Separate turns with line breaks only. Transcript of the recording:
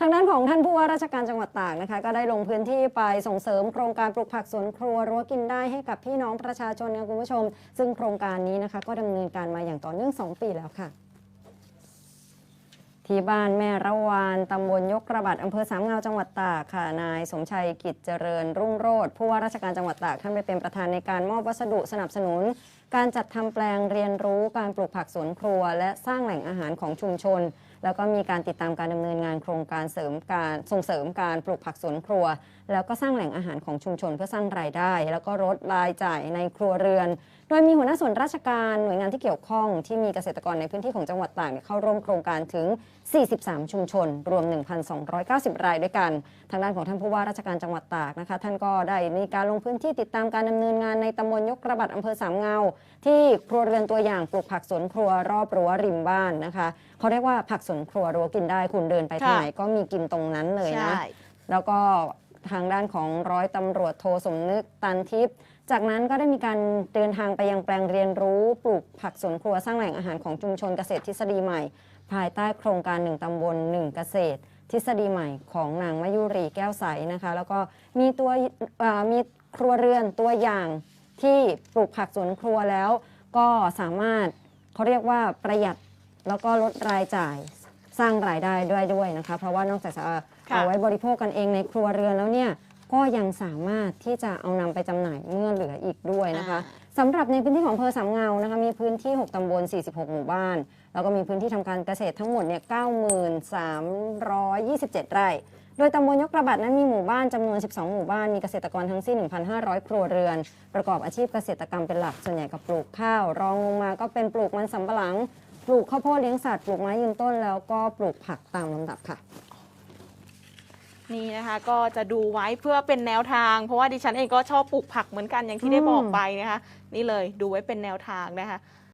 ทางด้านของท่านผู้ว่าราชการจังหวัดตากนะคะ ก็ได้ลงพื้นที่ไปส่งเสริมโครงการปลูกผักสวนครัวรั้วกินได้ให้กับพี่น้องประชาชนนะคุณผู้ชม ซึ่งโครงการนี้นะคะ ก็ดำเนินการมาอย่างต่อเนื่อง 2 ปีแล้วค่ะที่บ้านแม่ระวาน ตำบลยกกระบัดอำเภอสามเงาจังหวัดตากค่ะ นายสมชัยกิจเจริญรุ่งโรจน์ผู้ว่าราชการจังหวัดตากท่านไปเป็นประธานในการมอบวัสดุสนับสนุน การจัดทำแปลงเรียนรู้การปลูกผักสวนครัว และสร้างแหล่งอาหารของชุมชน แล้วก็มีการติดตามการดำเนินงานโครงการเสริมการส่งเสริมการปลูกผักสวนครัว แล้วก็สร้างแหล่งอาหารของชุมชนเพื่อสร้างรายได้ แล้วก็ลดรายจ่ายในครัวเรือน โดยมีหัวหน้าส่วนราชการหน่วยงานที่เกี่ยวข้องที่มีเกษตรกรในพื้นที่ของจังหวัดตากเข้าร่วมโครงการถึง 43 ชุมชน รวม 1,290 รายด้วยกัน ทางด้านของท่านผู้ว่าราชการจังหวัดตากนะคะท่านก็ได้มีการลงพื้นที่ติดตามการดำเนินงานในตำบลยกระบัดอำเภอสามเงา ที่ครัวเรือนตัวอย่างปลูกผักสวนครัวรอบรั้วริมบ้านนะคะเขาเรียกว่าผักสวนครัวรั้วกินได้คุณเดินไปทางไหนก็มีกินตรงนั้นเลยนะ
ใช่
แล้วก็ทางด้านของร้อยตำรวจโทสมนึกตันทิพย์จากนั้นก็ได้มีการเดินทางไปยังแปลงเรียนรู้ปลูกผักสวนครัวสร้างแหล่งอาหารของชุมชนเกษตรทฤษฎีใหม่ ภายใต้โครงการหนึ่งตำบลหนึ่งเกษตร ทฤษฎีใหม่ของนางมยุรีแก้วใสนะคะ แล้วก็มีตัวเอ่อมีครัวเรือนตัวอย่างที่ปลูกผักสวนครัวแล้ว ก็สามารถเขาเรียกว่าประหยัดแล้วก็ลดรายจ่าย สร้างรายได้ด้วยด้วยนะคะ เพราะว่านอกจากจะ
ค่ะ
เอาไว้บริโภคกันเองในครัวเรือนแล้วเนี่ยก็ยังสามารถที่จะเอานำไปจำหน่ายเมื่อเหลืออีกด้วยนะคะสำหรับในพื้นที่ของอำเภอสามเงานะคะมีพื้นที่ 6ตำบล 46 หมู่บ้าน แล้วก็มีพื้นที่ทำการเกษตรทั้งหมดเนี่ย9327 ไร่ โดยตำบลยกระบัดนั้นมีหมู่บ้านจำนวน 12 หมู่บ้าน มีเกษตรกรทั้งสิ้น 1,500 ครัวเรือน ประกอบอาชีพเกษตรกรรมเป็นหลัก ส่วนใหญ่ก็ปลูกข้าว รองลงมาก็เป็นปลูกมันสำปะหลัง ปลูกข้าวโพดเลี้ยงสัตว์ปลูกไม้ยืนต้นแล้วก็ปลูกผักตามลำดับค่ะ
นี่นะคะก็จะดูไว้เพื่อเป็นแนวทาง เพราะว่าดิฉันเองก็ชอบปลูกผักเหมือนกันอย่างที่ได้บอกไปนะคะ นี่เลยดูไว้เป็นแนวทางนะคะ